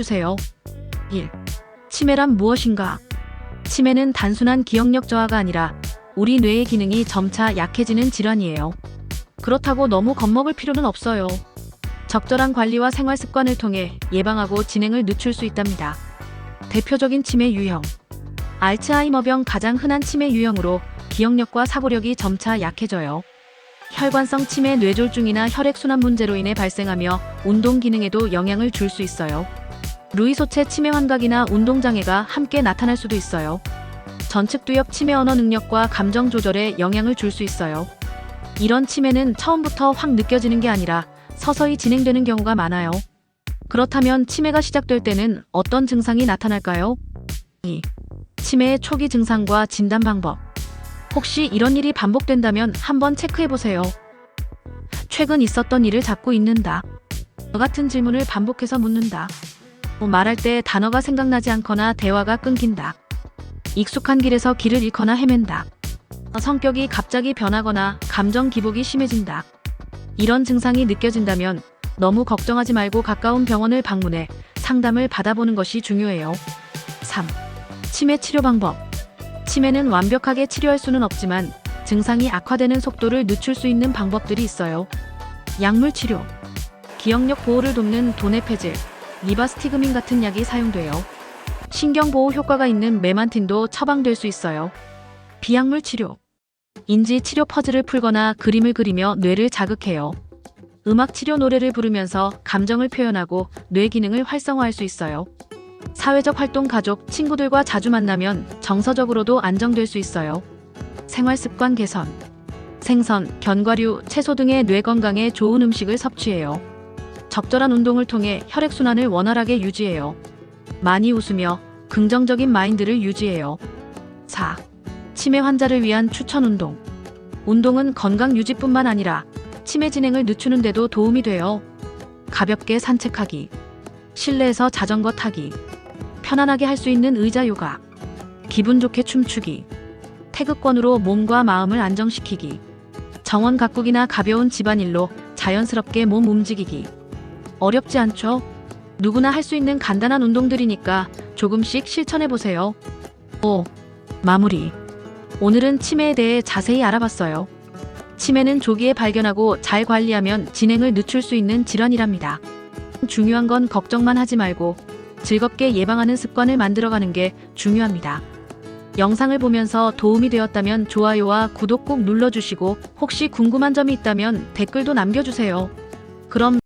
알려주세요. 1. 치매란 무엇인가? 치매는 단순한 기억력 저하가 아니라 우리 뇌의 기능이 점차 약해지는 질환이에요. 그렇다고 너무 겁먹을 필요는 없어요. 적절한 관리와 생활 습관을 통해 예방하고 진행을 늦출 수 있답니다. 대표적인 치매 유형. 알츠하이머병 가장 흔한 치매 유형으로 기억력과 사고력이 점차 약해져요. 혈관성 치매 뇌졸중이나 혈액순환 문제로 인해 발생하며 운동 기능에도 영향을 줄 수 있어요. 루이소체 치매 환각이나 운동장애가 함께 나타날 수도 있어요. 전측두엽 치매 언어 능력과 감정 조절에 영향을 줄 수 있어요. 이런 치매는 처음부터 확 느껴지는 게 아니라 서서히 진행되는 경우가 많아요. 그렇다면 치매가 시작될 때는 어떤 증상이 나타날까요? 2. 치매의 초기 증상과 진단 방법. 혹시 이런 일이 반복된다면 한번 체크해 보세요. 최근 있었던 일을 잊는다. 너 같은 질문을 반복해서 묻는다. 뭐 말할 때 단어가 생각나지 않거나 대화가 끊긴다. 익숙한 길에서 길을 잃거나 헤맨다. 성격이 갑자기 변하거나 감정 기복이 심해진다. 이런 증상이 느껴진다면 너무 걱정하지 말고 가까운 병원을 방문해 상담을 받아보는 것이 중요해요. 3. 치매 치료 방법. 치매는 완벽하게 치료할 수는 없지만 증상이 악화되는 속도를 늦출 수 있는 방법들이 있어요. 약물 치료. 기억력 보호를 돕는 도네페질, 리바스티그민 같은 약이 사용돼요. 신경 보호 효과가 있는 메만틴도 처방될 수 있어요. 비약물 치료. 인지 치료 퍼즐을 풀거나 그림을 그리며 뇌를 자극해요. 음악 치료 노래를 부르면서 감정을 표현하고 뇌 기능을 활성화할 수 있어요. 사회적 활동 가족, 친구들과 자주 만나면 정서적으로도 안정될 수 있어요. 생활 습관 개선. 생선, 견과류, 채소 등의 뇌 건강에 좋은 음식을 섭취해요. 적절한 운동을 통해 혈액순환을 원활하게 유지해요. 많이 웃으며 긍정적인 마인드를 유지해요. 4. 치매 환자를 위한 추천 운동. 운동은 건강 유지뿐만 아니라 치매 진행을 늦추는 데도 도움이 돼요. 가볍게 산책하기, 실내에서 자전거 타기, 편안하게 할 수 있는 의자 요가, 기분 좋게 춤추기, 태극권으로 몸과 마음을 안정시키기, 정원 가꾸기나 가벼운 집안일로 자연스럽게 몸 움직이기. 어렵지 않죠? 누구나 할 수 있는 간단한 운동들이니까 조금씩 실천해 보세요. 5. 마무리. 오늘은 치매에 대해 자세히 알아봤어요. 치매는 조기에 발견하고 잘 관리하면 진행을 늦출 수 있는 질환이랍니다. 중요한 건 걱정만 하지 말고 즐겁게 예방하는 습관을 만들어가는 게 중요합니다. 영상을 보면서 도움이 되었다면 좋아요와 구독 꼭 눌러주시고 혹시 궁금한 점이 있다면 댓글도 남겨주세요. 그럼